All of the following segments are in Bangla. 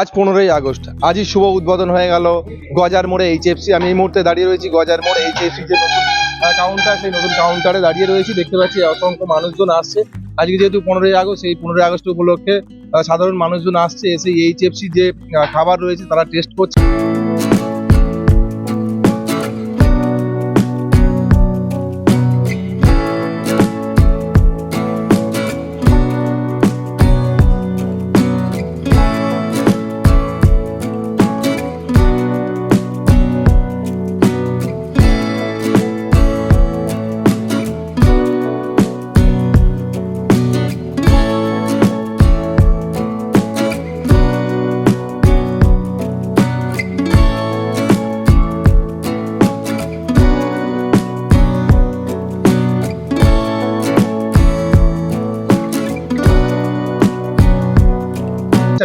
আজ পনেরোই আগস্ট। আজই শুভ উদ্বোধন হয়ে গেল গজার মোড়ে এইচএফসি আমি এই মুহূর্তে দাঁড়িয়ে রয়েছি গজার মোড়ে এইচএফসি যে নতুন কাউন্টার সেই নতুন কাউন্টারে দাঁড়িয়ে রয়েছি। দেখতে পাচ্ছি অসংখ্য মানুষজন আসছে। আজকে যেহেতু পনেরোই আগস্ট, সেই পনেরোই আগস্ট উপলক্ষে সাধারণ মানুষজন আসছে, এসে এইচএফসি যে খাবার রয়েছে তারা টেস্ট করছে।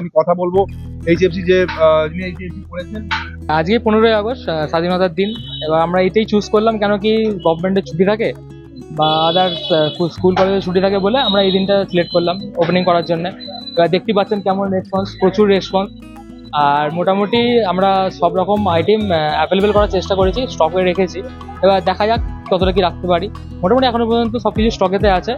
আমি কথা বলব। এইচএফসি যে করেছেন। আজকে পনেরোই আগস্ট স্বাধীনতার দিন। এবার আমরা এটাই চুজ করলাম কেন কি গভর্নমেন্টের ছুটি থাকে বা আদার্স স্কুল কলেজের ছুটি থাকে বলে আমরা এই দিনটা সিলেক্ট করলাম ওপেনিং করার জন্য। দেখতে পাচ্ছেন কেমন রেসপন্স প্রচুর রেসপন্স আর মোটামুটি আমরা সব রকম আইটেম অ্যাভেলেবেল করার চেষ্টা করেছি স্টকে রেখেছি। এবার দেখা যাক কতটা কি রাখতে পারি। মোটামুটি এখনও পর্যন্ত সব কিছু স্টকেতে আছে।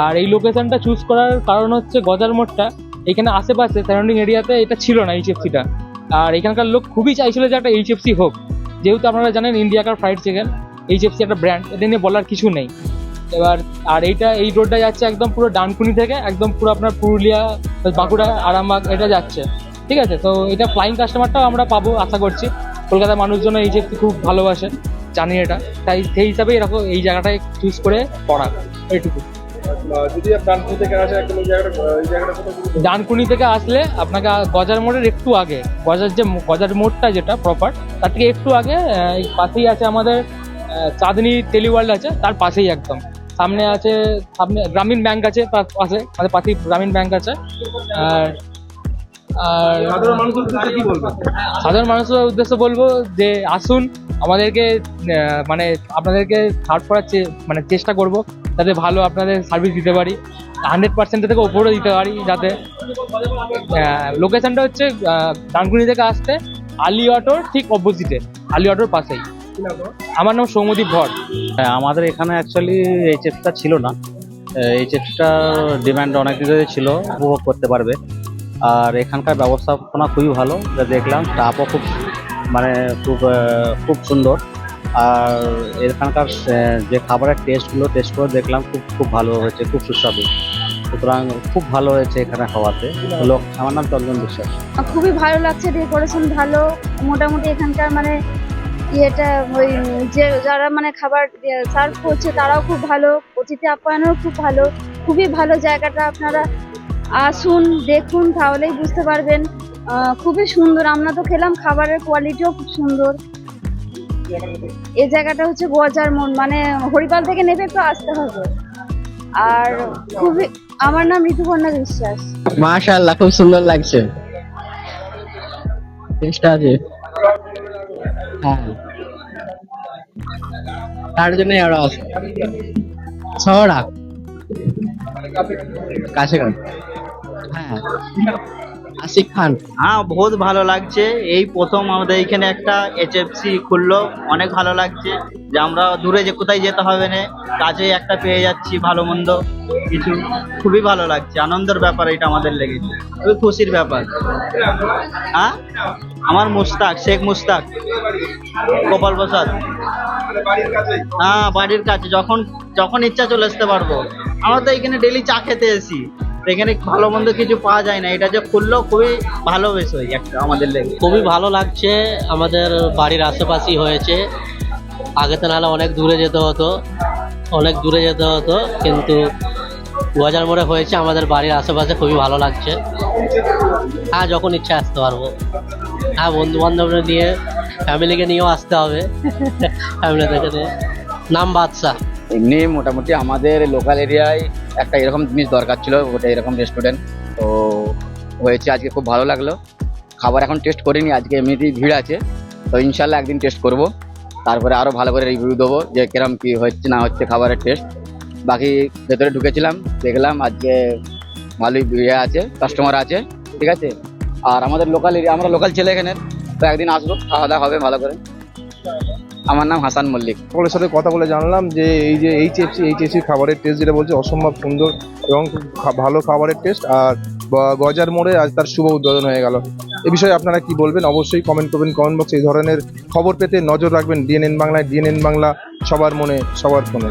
আর এই লোকেশনটা চুজ করার কারণ হচ্ছে গজার মোড়টা। এখানে আশেপাশে সারাউন্ডিং এরিয়াতে এটা ছিল না এইচএফসিটা আর এখানকার লোক খুবই চাইছিল যে একটা এইচএফসি হোক। যেহেতু আপনারা জানেন ইন্ডিয়াকার ফ্রাইড চিকেন এইচএফসি একটা ব্র্যান্ড এটা নিয়ে বলার কিছু নেই। এবার, আর এইটা, এই রোডটা যাচ্ছে একদম পুরো ডানকুনি থেকে, একদম পুরো আপনার পুরুলিয়া, বাঁকুড়া, আরামবাগ, এটা যাচ্ছে। ঠিক আছে, তো এটা ফ্লাইং কাস্টমারটাও আমরা পাবো, আশা করছি। কলকাতার মানুষজন এইচএফসি খুব ভালোবাসে জানি এটা। তাই সেই হিসাবে এরকম এই জায়গাটায় চুজ করে পড়া এইটুকু। যদি ডানকুনি থেকে আসে জায়গাটা এই জায়গাটা কোথাও ডানকুনি থেকে আসলে আপনাকে গজার মোড়ের একটু আগে গজার যে গজার মোড়টা যেটা প্রপার তার থেকে একটু আগে এই পাশেই আছে আমাদের চাঁদনি টেলিওয়ার্ল্ড আছে তার পাশেই একদম। সামনে আছে সামনে গ্রামীণ ব্যাংক আছে তার পাশে আমাদের পাশেই গ্রামীণ ব্যাংক আছে। আর আর সাধারণ মানুষের উদ্দেশ্যে কি বলবেন? সাধারণ মানুষের উদ্দেশ্যে বলব যে আসুন আমাদেরকে মানে আপনাদেরকে সার্ভ করার মানে চেষ্টা করব। যাতে ভালো আপনাদের সার্ভিস দিতে পারি। হান্ড্রেড পার্সেন্টের থেকে ওপরেও দিতে পারি যাতে। লোকেশনটা হচ্ছে ডানকুনি থেকে আসতে আলি অটোর ঠিক অপোজিটে আলি অটোর পাশেই। আমার নাম সৌমদীপ ভর হ্যাঁ আমাদের এখানে অ্যাকচুয়ালি এইচএফটা ছিল না। এইচএফটা ডিমান্ড অনেক ধরে ছিল, উপভোগ করতে পারবে। আর এখানকার ব্যবস্থাপনা খুবই ভালো, যা দেখলাম স্টাফও খুব মানে খুব খুব সুন্দর। আর এখানকার যে খাবারের টেস্টগুলো টেস্ট করে দেখলাম খুব খুব ভালো হয়েছে, খুব সুস্বাদু। সুতরাং খুব ভালো হয়েছে এখানে খাওয়াতে। লোক, আমার নাম চন্দন বিশ্বাস। খুবই ভালো লাগছে ডেকোরেশন ভালো। মোটামুটি এখানকার মানে ইয়েটা ওই, যে যারা মানে খাবার সার্ভ করছে তারাও খুব ভালো। অতিথি আপ্যায়নও খুব ভালো। খুবই ভালো জায়গাটা আপনারা আসুন, দেখুন, তাহলেই বুঝতে পারবেন। খুবই সুন্দর। আমরা তো খেলাম, খাবারের কোয়ালিটিও খুব সুন্দর। এই জায়গাটা হচ্ছে গজার মন মানে হরিপাল থেকে নেমে একটু আসতে হবে। আর খুবই, আমার নাম ঋতুপর্ণা বিশ্বাস। মাশাআল্লাহ, খুব সুন্দর লাগছে। চেষ্টা আছে। হ্যাঁ। তার জন্য আরও আছে। শহরা কাছে। হ্যাঁ। আশিক খান। হ্যাঁ বহুত ভালো লাগছে। এই প্রথম আমাদের এখানে একটা এইচএফসি খুললো। অনেক ভালো লাগছে যে আমরা দূরে যে কোথায় যেতে হবে না কাছেই একটা পেয়ে যাচ্ছি ভালো মন্দ। কিছু খুবই ভালো লাগছে। আনন্দের ব্যাপার এটা আমাদের লেগেছে। খুবই খুশির ব্যাপার। হ্যাঁ? আমার মুস্তাক শেখ মুস্তাক গোপাল প্রসাদ। হ্যাঁ বাড়ির কাছে। যখন যখন ইচ্ছা চলে আসতে পারব। আমরা তো এখানে ডেলি চা খেতে এসি এখানে ভালো মন্দ কিছু পাওয়া যায় না। এটা যে খুললো খুবই ভালো বিষয় একটা আমাদের লেগে। খুবই ভালো লাগছে আমাদের বাড়ির আশেপাশেই হয়েছে। আগে তো নাহলে অনেক দূরে যেতে হতো অনেক দূরে যেতে হতো কিন্তু বাজার মোড়ে হয়েছে আমাদের বাড়ির আশেপাশে খুবই ভালো লাগছে। হ্যাঁ যখন ইচ্ছা আসতে পারব। হ্যাঁ বন্ধু বান্ধবরা নিয়ে ফ্যামিলিকে নিয়েও আসতে হবে। ফ্যামিলি থেকে নিয়ে নাম বাদশাহ। এমনি মোটামুটি আমাদের লোকাল এরিয়ায় একটা এরকম জিনিস দরকার ছিল, ওটা এরকম রেস্টুরেন্ট তো হয়েছে, আজকে খুব ভালো লাগল। খাবার এখন টেস্ট করিনি, আজকে এমনিতেই ভিড় আছে। তো ইনশাল্লাহ একদিন টেস্ট করব। তারপরে আরও ভালো করে রিভিউ দেবো যে কিরম কি হচ্ছে, না হচ্ছে খাবারের টেস্ট বাকি ভেতরে ঢুকেছিলাম, দেখলাম আজকে ভালোই ইয়ে আছে কাস্টমার আছে, ঠিক আছে? আর আমাদের লোকাল এরিয়া আমরা লোকাল ছেলে এখানে তো একদিন আসব, খাওয়া দাওয়া হবে ভালো করে। আমার নাম হাসান মল্লিক। সকলের সাথে কথা বলে জানলাম যে এই যে এইচএফসি এইচএফসি খাবারের টেস্ট যেটা বলছে, অসম্ভব সুন্দর এবং ভালো খাবারের টেস্ট আর গজার মোড়ে আজ তার শুভ উদ্বোধন হয়ে গেল। এ বিষয়ে আপনারা কি বলবেন? অবশ্যই কমেন্ট করবেন। কমেন্ট বক্সে এই ধরনের খবর পেতে নজর রাখবেন। ডিএনএন বাংলায় ডিএনএন বাংলা, সবার মনে, সবার ফোনে।